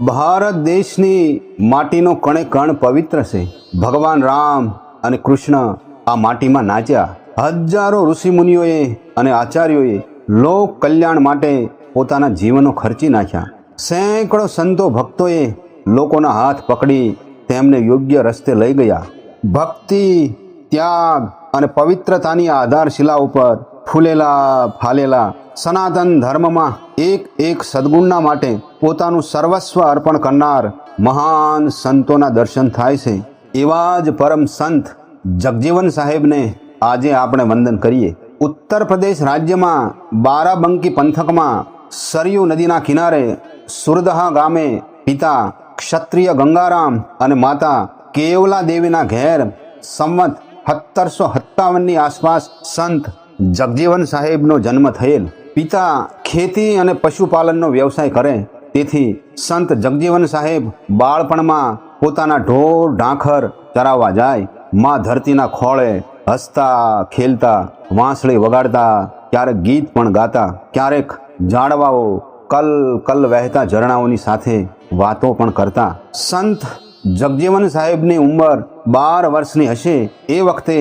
ભારત દેશની માટીનો કણે કણ પવિત્ર છે. ભગવાન રામ અને કૃષ્ણ આ માટીમાં નાચ્યા. હજારો ઋષિમુનિઓએ અને આચાર્યોએ લોક કલ્યાણ માટે પોતાના જીવનો ખર્ચી નાખ્યા. સેંકડો સંતો ભક્તોએ લોકોના હાથ પકડી તેમને યોગ્ય રસ્તે લઈ ગયા. ભક્તિ, ત્યાગ અને પવિત્રતાની આધારશિલા ઉપર ફૂલેલા, ફાલેલા સનાતન ધર્મમાં એક એક સદગુણના માટે પોતાનું સર્વસ્વ અર્પણ કરનાર મહાન સંતોના દર્શન થાય છે. એવા જ પરમ સંત જગજીવન સાહેબને આજે આપણે વંદન કરીએ. ઉત્તર પ્રદેશ રાજ્યમાં બારાબંકી પંથકમાં સરયુ નદીના કિનારે સુરદહા ગામે પિતા ક્ષત્રિય ગંગારામ અને માતા કેવલા દેવીના ઘેર સંવત સત્તરસો સત્તાવનની આસપાસ સંત જગજીવન સાહેબનો જન્મ થયેલ. પિતા ખેતી અને પશુપાલનનો વ્યવસાય કરે, તેથી સંત જગજીવન સાહેબ બાળપણમાં પોતાના ઢોર, ઢાંખર ચરાવવા જાય. માં ધરતીના ખોળે હસતા, ખેલતા, વાંસળી વગાડતા, ક્યારેક ગીત પણ ગાતા, ક્યારેક ઝાડવાઓ કલ કલ વહેતા ઝરણાઓની સાથે વાતો પણ કરતા. સંત જગજીવન સાહેબની ઉંમર બાર વર્ષની હશે. એ વખતે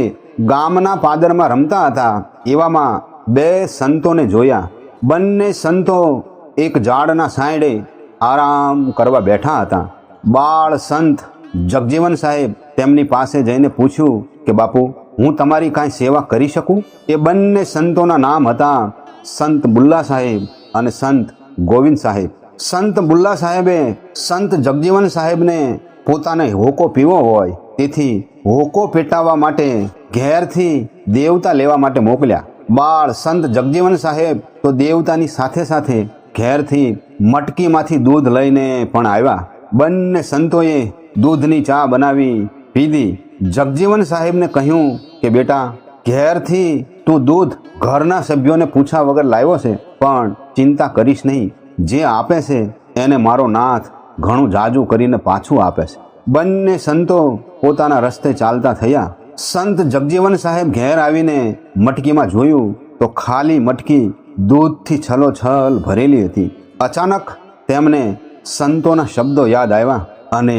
ગામના પાદરમાં રમતા હતા. એવામાં બે સંતોને જોયા. બંને સંતો એક ઝાડના સાંડે આરામ કરવા બેઠા હતા. બાળ સંત જગજીવન સાહેબ તેમની પાસે જઈને પૂછ્યું કે, બાપુ, હું તમારી કાંઈ સેવા કરી શકું? એ બંને સંતોના નામ હતા સંત બુલ્લા સાહેબ અને સંત ગોવિંદ સાહેબ. સંત બુલ્લા સાહેબે સંત જગજીવન સાહેબને પોતાને હોકો પીવો હોય, તેથી હોકો પેટાવવા માટે ઘેરથી દેવતા લેવા માટે મોકલ્યા. બાળ સંત જગજીવન સાહેબ તો દેવતાની સાથે સાથે ઘેરથી મટકીમાંથી દૂધ લઈને પણ આવ્યા. બંને સંતોએ દૂધની ચા બનાવી પીધી. જગજીવન સાહેબને કહ્યું કે, બેટા, ઘેરથી તું દૂધ ઘરના સભ્યોને પૂછા વગર લાવ્યો છે, પણ ચિંતા કરીશ નહીં. જે આપે છે, એને મારો નાથ ઘણું જાજુ કરીને પાછું આપે છે. બંને સંતો પોતાના રસ્તે ચાલતા થયા. સંત જગજીવન સાહેબ ઘેર આવીને મટકીમાં જોયું તો ખાલી મટકી દૂધથી છલોછલ ભરેલી હતી. અચાનક તેમને સંતોના શબ્દો યાદ આવ્યા અને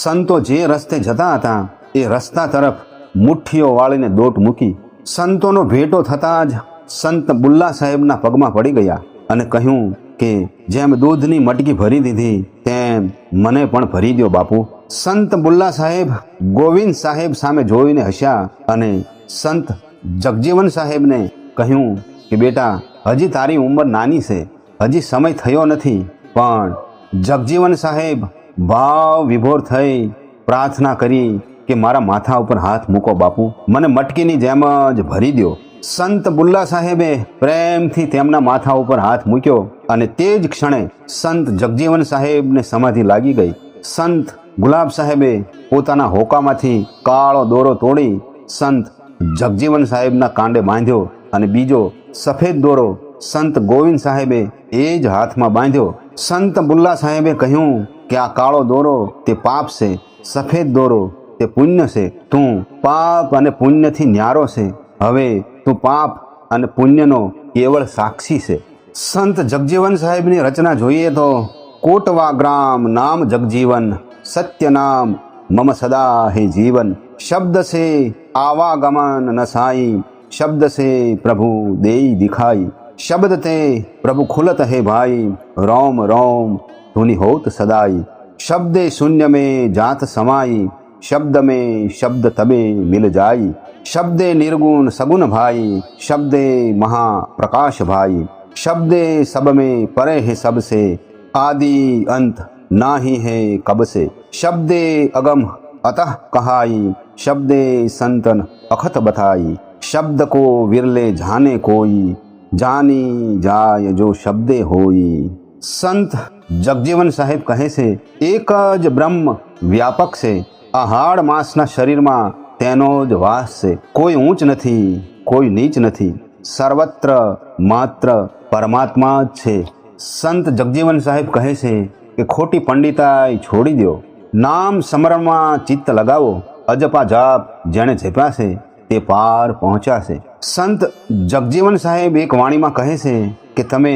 સંતો જે રસ્તે જતા હતા એ રસ્તા તરફ મુઠ્ઠીઓ વાળીને દોટ મૂકી. સંતોનો ભેટો થતાં જ સંત બુલ્લા સાહેબના પગમાં પડી ગયા અને કહ્યું કે જેમ દૂધની મટકી ભરી દીધી, તેમ મને પણ ભરી દો બાપુ. સંત બુલ્લા સાહેબ ગોવિંદ સાહેબ સામે જોઈને હસ્યા અને સંત જગજીવન સાહેબને કહ્યું કે, બેટા, હજી તારી ઉંમર નાની છે. હજી સમય થયો નથી, પણ જગજીવન સાહેબ ભાવ વિભોર થઈ પ્રાર્થના કરી કે મારા માથા ઉપર હાથ મૂકો બાપુ. મને મટકીની જેમ જ ભરી દો સંત બુલ્લા સાહેબે પ્રેમથી તેમના માથા ઉપર હાથ મૂક્યો અને તે જ ક્ષણે સંત જગજીવન સાહેબને સમાધિ લાગી ગઈ. સંત ગુલાબ સાહેબે પોતાના હોકામાંથી કાળો દોરો તોડી સંત જગજીવન સાહેબના કાંડે બાંધ્યો અને બીજો સફેદ દોરો સંત ગોવિંદ સાહેબે એ જ હાથમાં બાંધ્યો. સંત બુલ્લા સાહેબે કહ્યું કે આ કાળો દોરો તે પાપ છે, સફેદ દોરો તે પુણ્ય છે, તું પાપ અને પુણ્યથી ન્યારો છે. હવે નું પાપ અને પુણ્યનો કેવળ સાક્ષી છે. સંત જગજીવન સાહેબની રચના જોઈએ તો કોટવા ગ્રામ નામ જગજીવન સત્ય નામ મમ સદા હે જીવન. શબ્દ છે આવાગમન નસાઈ શબ્દ છે પ્રભુ દેઈ દિખાઈ. શબ્દ તે પ્રભુ ખુલત હે ભાઈ, રોમ રોમ ધુનિ હોત સદાઈ. શબ્દે શૂન્ય મેં જાત સમાઈ शब्द में शब्द तबे मिल जाई। शब्दे निर्गुण सगुण भाई, शब्दे महाप्रकाश भाई। शब्दे सब में परे है सबसे, आदि अंत ना ही है कब से शब्दे अगम अतः कहाई, शब्दे संतन अखत बताई। शब्द को विरले जाने कोई, जानी जाय जो शब्दे होई। संत जगजीवन साहेब कहे से, एकज ब्रह्म व्यापक से છે આ હાડ માસના શરીરમાં તેનો જ વાસ છે. કોઈ ઊંચ નથી, કોઈ નીચ નથી. સર્વત્ર માત્ર પરમાત્મા જ છે. સંત જગજીવન સાહેબ કહે છે કે ખોટી પંડિતાઈ છોડી દો નામ સમરણમાં ચિત્ત લગાવો. અજપા જાપ જેણે જપ્યા છે. તે પાર પહોંચાશે. સંત જગજીવન સાહેબ એક વાણીમાં કહે છે કે તમે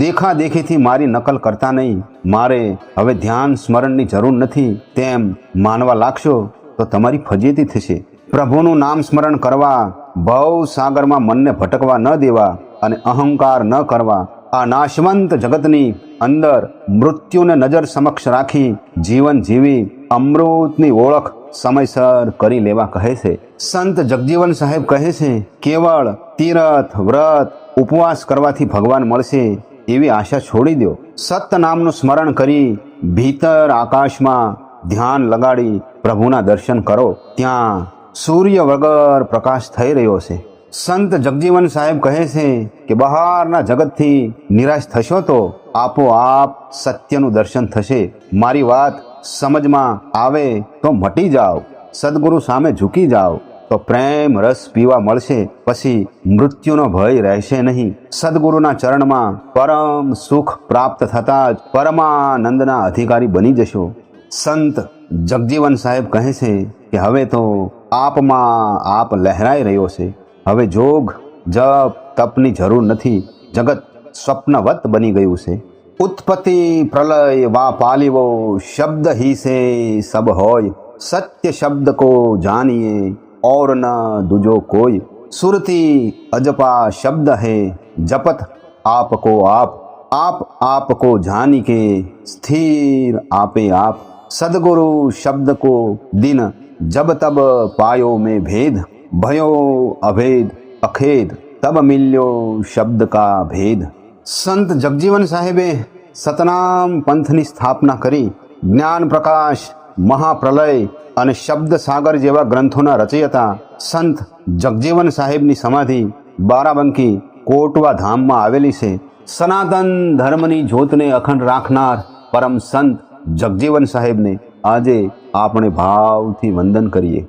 દેખા દેખીથી મારી નકલ કરતા નહીં. મારે હવે ધ્યાન સ્મરણની જરૂર નથી. તેમ માનવા લાગશો તો તમારી ફજેતી થશે. પ્રભુનું નામ સ્મરણ કરવા, ભવ સાગરમાં મનને ભટકવા ન દેવા અને અહંકાર ન કરવા. આ નાશવંત જગતની અંદર મૃત્યુને નજર સમક્ષ રાખી જીવન જીવી અમૃતની ઓળખ સમયસર કરી લેવા કહે છે. સંત જગજીવન સાહેબ કહે છે, કેવળ તીરથ, વ્રત, ઉપવાસ કરવાથી ભગવાન મળશે એવી આશા છોડી દો. સત્ય નામનું સ્મરણ કરી ભીતર આકાશમાં ધ્યાન લગાડી પ્રભુના દર્શન કરો. ત્યાં સૂર્ય વગર પ્રકાશ થઈ રહ્યો છે. સંત જગજીવન સાહેબ કહે છે કે, બહારના જગતથી નિરાશ થશો તો આપોઆપ સત્યનું દર્શન થશે. મારી વાત સમજમાં આવે તો મટી જાઓ. સદગુરુ સામે ઝૂકી જાઓ. તો પ્રેમ રસ પીવા મળશે, પછી મૃત્યુનો ભય રહેશે નહીં. સદગુરુના ચરણમાં પરમ સુખ પ્રાપ્ત થતાં જ પરમાનંદના અધિકારી બની જશો. સંત જગજીવન સાહેબ કહે છે કે હવે તો આપમાં આપ લહેરાઈ રહ્યો છે. હવે જોગ, જપ, તપની જરૂર નથી. જગત સ્વપ્નવત બની ગયું છે. उत्पत्ति प्रलय वा पालिवो, शब्द ही से सब होय। सत्य शब्द को जानिए, और न दुजो कोई सुरति अजपा शब्द है, जपत आपको आप। आप आप को जान के स्थिर आपे आप। सदगुरु शब्द को दिन, जब तब पायो में भेद। भयो अभेद, अखेद, तब मिल्यो शब्द का भेद। સંત જગજીવન સાહેબે સતનામ પંથની સ્થાપના કરી જ્ઞાન પ્રકાશ, મહાપ્રલય અને શબ્દ સાગર જેવા ગ્રંથોના રચયતા સંત જગજીવન સાહેબની સમાધિ બારાબંકી કોટવા ધામમાં આવેલી છે. સનાતન ધર્મની જ્યોતને અખંડ રાખનાર પરમ સંત જગજીવન સાહેબને આજે આપણે ભાવથી વંદન કરીએ.